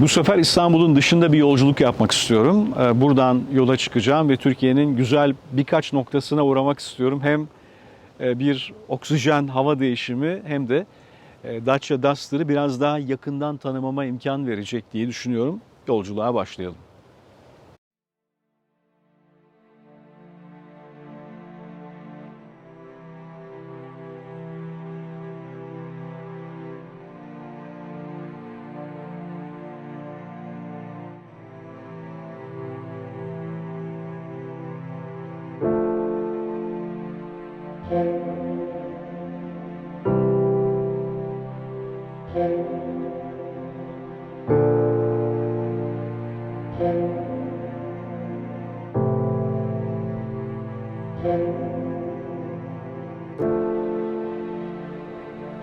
Bu sefer İstanbul'un dışında bir yolculuk yapmak istiyorum. Ee, Buradan yola çıkacağım ve Türkiye'nin güzel birkaç noktasına uğramak istiyorum. Hem e, bir oksijen hava değişimi hem de e, Dacia Duster'ı biraz daha yakından tanımama imkan verecek diye düşünüyorum. Yolculuğa başlayalım.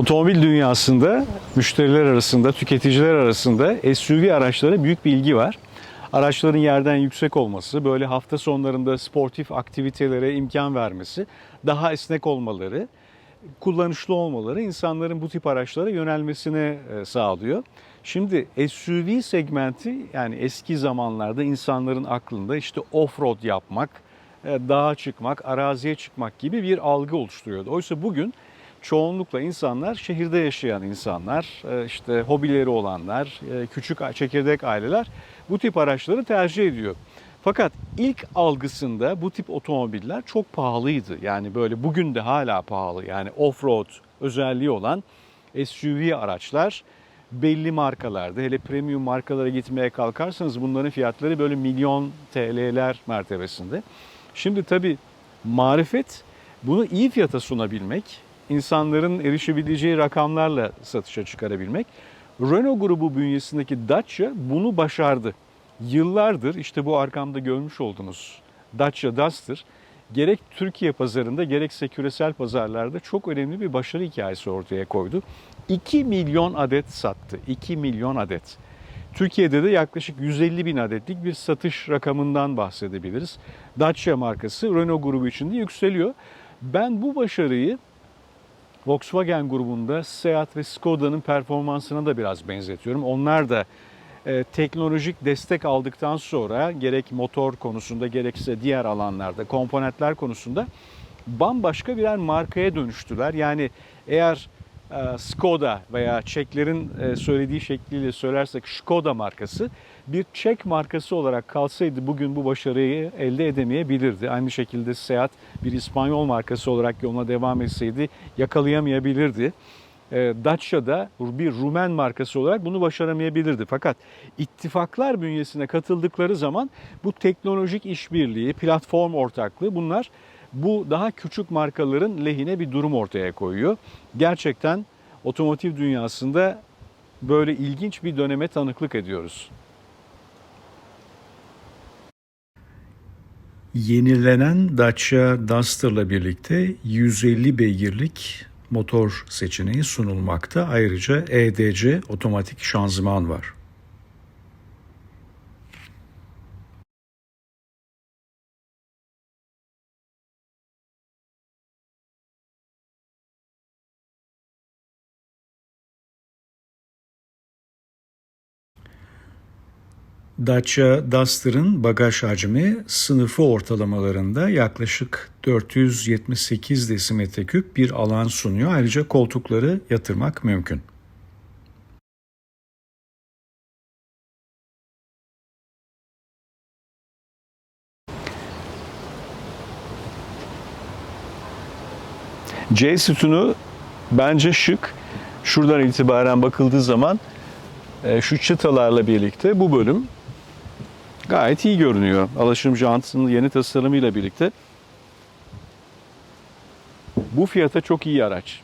Otomobil dünyasında müşteriler arasında, tüketiciler arasında SUV araçlara büyük bir ilgi var. Araçların yerden yüksek olması, böyle hafta sonlarında sportif aktivitelere imkan vermesi, daha esnek olmaları, kullanışlı olmaları insanların bu tip araçlara yönelmesine e, sağlıyor. Şimdi SUV segmenti yani eski zamanlarda insanların aklında işte off-road yapmak, e, dağa çıkmak, araziye çıkmak gibi bir algı oluşturuyordu. Oysa bugün çoğunlukla insanlar şehirde yaşayan insanlar, e, işte hobileri olanlar, e, küçük çekirdek aileler bu tip araçları tercih ediyor. Fakat ilk algısında bu tip otomobiller çok pahalıydı. Yani böyle bugün de hala pahalı. Yani off-road özelliği olan SUV araçlar belli markalarda hele premium markalara gitmeye kalkarsanız bunların fiyatları böyle milyon TL'ler mertebesinde. Şimdi tabii marifet bunu iyi fiyata sunabilmek, insanların erişebileceği rakamlarla satışa çıkarabilmek. Renault grubu bünyesindeki Dacia bunu başardı. Yıllardır işte bu arkamda görmüş olduğunuz Dacia Duster gerek Türkiye pazarında gerekse küresel pazarlarda çok önemli bir başarı hikayesi ortaya koydu. 2 milyon adet sattı. 2 milyon adet. Türkiye'de de yaklaşık 150 bin adetlik bir satış rakamından bahsedebiliriz. Dacia markası Renault grubu içinde yükseliyor. Ben bu başarıyı Volkswagen grubunda Seat ve Skoda'nın performansına da biraz benzetiyorum. Onlar da e, teknolojik destek aldıktan sonra gerek motor konusunda gerekse diğer alanlarda komponentler konusunda bambaşka birer markaya dönüştüler. Yani eğer Skoda veya Çeklerin e, söylediği şekliyle söylersek Skoda markası bir Çek markası olarak kalsaydı bugün bu başarıyı elde edemeyebilirdi. Aynı şekilde Seat bir İspanyol markası olarak yoluna devam etseydi yakalayamayabilirdi. E, Dacia da bir Rumen markası olarak bunu başaramayabilirdi. Fakat ittifaklar bünyesine katıldıkları zaman bu teknolojik işbirliği, platform ortaklığı bunlar bu daha küçük markaların lehine bir durum ortaya koyuyor. Gerçekten otomotiv dünyasında böyle ilginç bir döneme tanıklık ediyoruz. Yenilenen Dacia Duster'la birlikte 150 beygirlik motor seçeneği sunulmakta. Ayrıca EDC otomatik şanzıman var. Dacia Duster'ın bagaj hacmi sınıfı ortalamalarında yaklaşık 478 desimetreküp bir alan sunuyor. Ayrıca koltukları yatırmak mümkün. C sütunu bence şık. Şuradan itibaren bakıldığı zaman e, şu çıtalarla birlikte bu bölüm gayet iyi görünüyor. Alaşım jantının yeni tasarımıyla birlikte. Bu fiyata çok iyi araç.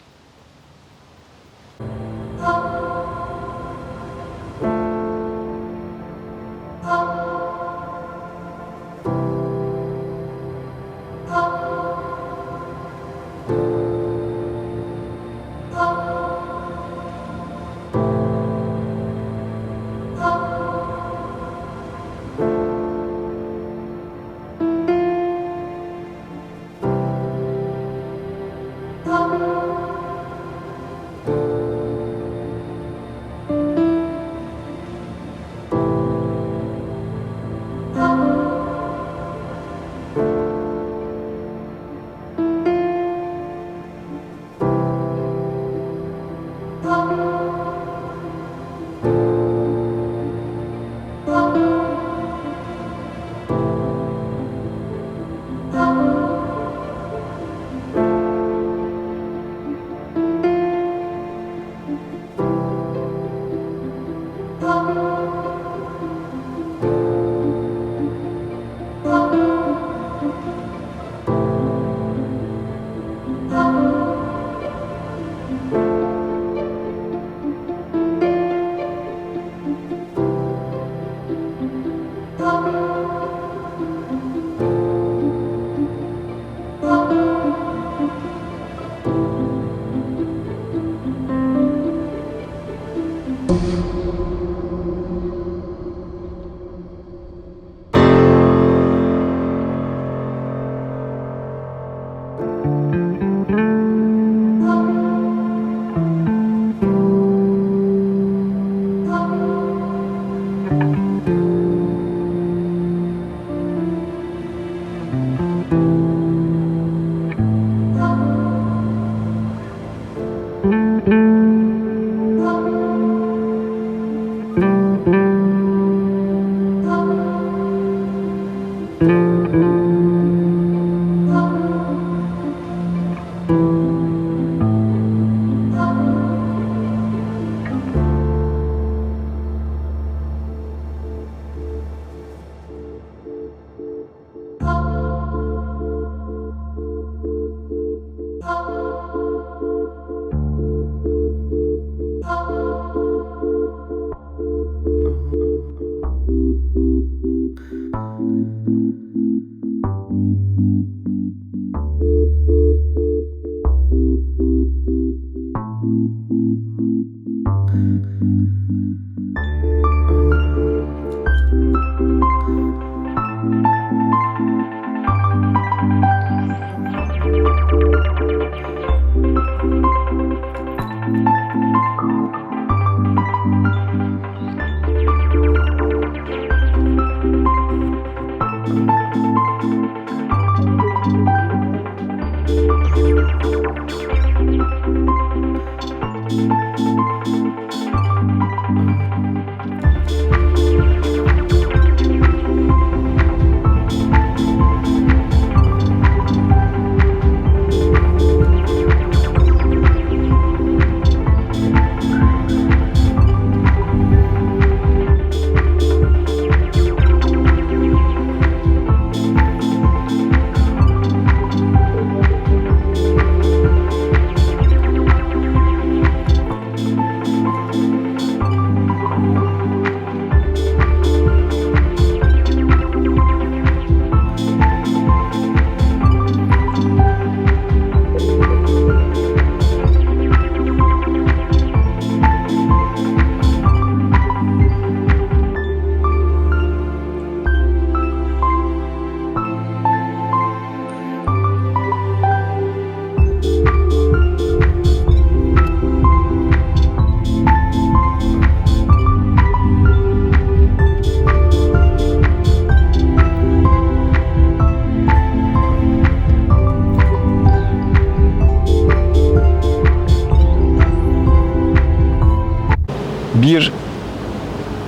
Bir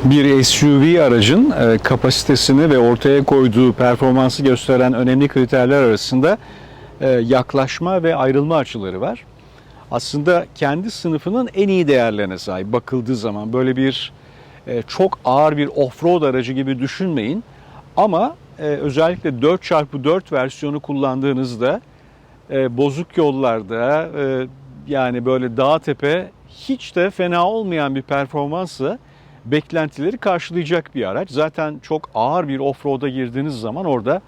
bir SUV aracın e, kapasitesini ve ortaya koyduğu performansı gösteren önemli kriterler arasında e, yaklaşma ve ayrılma açıları var. Aslında kendi sınıfının en iyi değerlerine sahip bakıldığı zaman böyle bir e, çok ağır bir off-road aracı gibi düşünmeyin. Ama özellikle 4x4 versiyonu kullandığınızda bozuk yollarda yani böyle dağ tepe hiç de fena olmayan bir performansla beklentileri karşılayacak bir araç. Zaten çok ağır bir off-road'a girdiğiniz zaman orada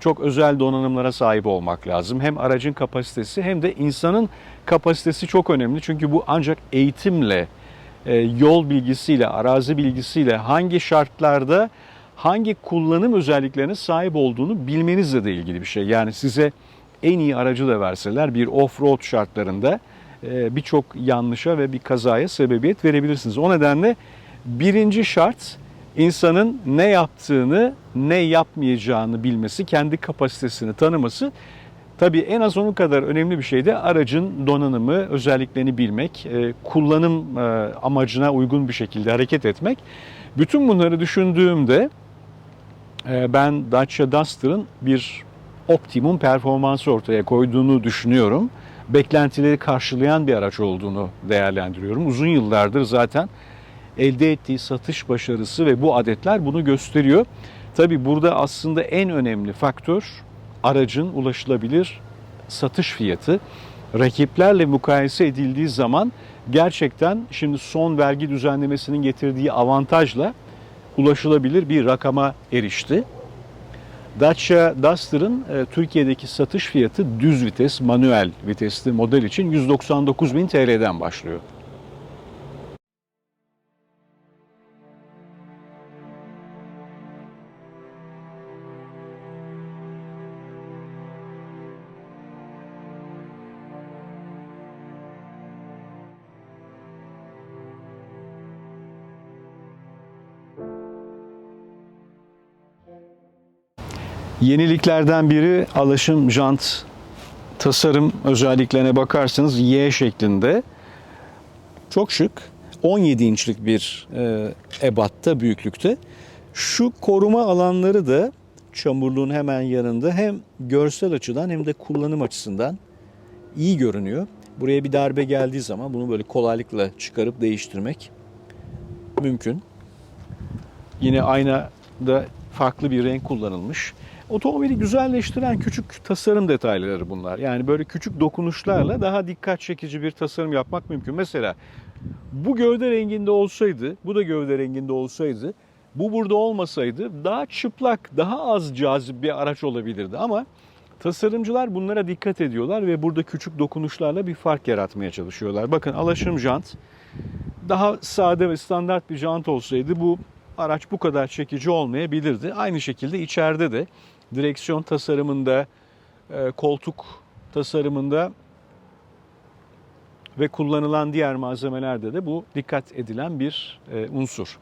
çok özel donanımlara sahip olmak lazım. Hem aracın kapasitesi hem de insanın kapasitesi çok önemli. Çünkü bu ancak eğitimle, e, yol bilgisiyle, arazi bilgisiyle hangi şartlarda hangi kullanım özelliklerine sahip olduğunu bilmenizle de ilgili bir şey. Yani size en iyi aracı da verseler bir off-road şartlarında birçok yanlışa ve bir kazaya sebebiyet verebilirsiniz. O nedenle birinci şart insanın ne yaptığını, ne yapmayacağını bilmesi, kendi kapasitesini tanıması. Tabii en az onun kadar önemli bir şey de aracın donanımı, özelliklerini bilmek, e, kullanım e, amacına uygun bir şekilde hareket etmek. Bütün bunları düşündüğümde e, ben Dacia Duster'ın bir optimum performansı ortaya koyduğunu düşünüyorum. Beklentileri karşılayan bir araç olduğunu değerlendiriyorum. Uzun yıllardır zaten elde ettiği satış başarısı ve bu adetler bunu gösteriyor. Tabi burada aslında en önemli faktör aracın ulaşılabilir satış fiyatı. Rakiplerle mukayese edildiği zaman gerçekten şimdi son vergi düzenlemesinin getirdiği avantajla ulaşılabilir bir rakama erişti. Dacia Duster'ın e, Türkiye'deki satış fiyatı düz vites, manuel vitesli model için 199 bin TL'den başlıyor. Yeniliklerden biri alaşım jant tasarım özelliklerine bakarsanız Y şeklinde. Çok şık. 17 inçlik bir e, ebatta, büyüklükte. Şu koruma alanları da çamurluğun hemen yanında hem görsel açıdan hem de kullanım açısından iyi görünüyor. Buraya bir darbe geldiği zaman bunu böyle kolaylıkla çıkarıp değiştirmek mümkün. Yine aynada farklı bir renk kullanılmış. Otomobili güzelleştiren küçük tasarım detayları bunlar. Yani böyle küçük dokunuşlarla daha dikkat çekici bir tasarım yapmak mümkün. Mesela bu gövde renginde olsaydı, bu da gövde renginde olsaydı, bu burada olmasaydı daha çıplak, daha az cazip bir araç olabilirdi. Ama tasarımcılar bunlara dikkat ediyorlar ve burada küçük dokunuşlarla bir fark yaratmaya çalışıyorlar. Bakın alaşım jant daha sade ve standart bir jant olsaydı bu araç bu kadar çekici olmayabilirdi. Aynı şekilde içeride de direksiyon tasarımında, e, koltuk tasarımında ve kullanılan diğer malzemelerde de bu dikkat edilen bir e, unsur.